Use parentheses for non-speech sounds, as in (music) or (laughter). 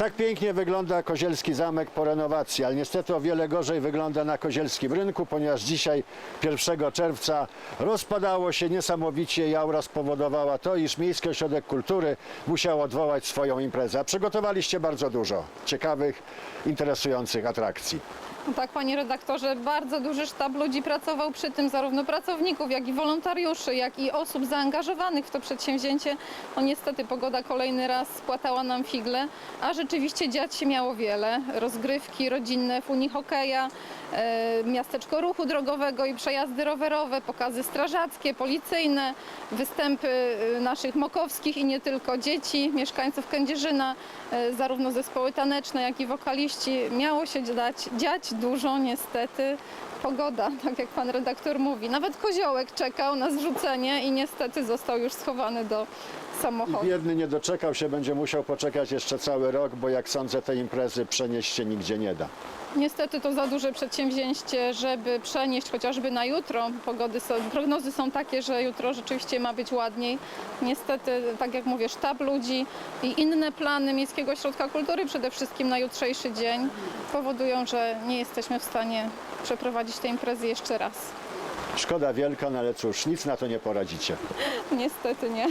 Tak pięknie wygląda Kozielski Zamek po renowacji, ale niestety o wiele gorzej wygląda na Kozielskim Rynku, ponieważ dzisiaj, 1 czerwca, rozpadało się niesamowicie i aura spowodowała to, iż Miejski Ośrodek Kultury musiał odwołać swoją imprezę. A przygotowaliście bardzo dużo ciekawych, interesujących atrakcji. No Tak, panie redaktorze, bardzo duży sztab ludzi pracował przy tym, zarówno pracowników, jak i wolontariuszy, jak i osób zaangażowanych w to przedsięwzięcie. No niestety pogoda kolejny raz spłatała nam figle, a rzeczywiście dziać się miało wiele. Rozgrywki rodzinne w Unii Hokeja, e, miasteczko ruchu drogowego i przejazdy rowerowe, pokazy strażackie, policyjne, występy e, naszych mokowskich i nie tylko dzieci, mieszkańców Kędzierzyna, e, zarówno zespoły taneczne, jak i wokaliści. Miało się dziać, dziać dużo, niestety. Pogoda, (laughs) tak jak pan redaktor mówi. Nawet koziołek czekał na zrzucenie i niestety został już schowany do samochodu. biedny nie doczekał się, będzie musiał poczekać jeszcze cały rok, bo jak sądzę, tej imprezy przenieść się nigdzie nie da. Niestety to za duże przedsięwzięcie, żeby przenieść chociażby na jutro. Pogody są, prognozy są takie, że jutro rzeczywiście ma być ładniej. Niestety, tak jak mówię, sztab ludzi i inne plany Miejskiego Ośrodka Kultury przede wszystkim na jutrzejszy dzień powodują, że nie jesteśmy w stanie przeprowadzić tej imprezy jeszcze raz. Szkoda wielka, no ale cóż, nic na to nie poradzicie. (laughs) Niestety nie.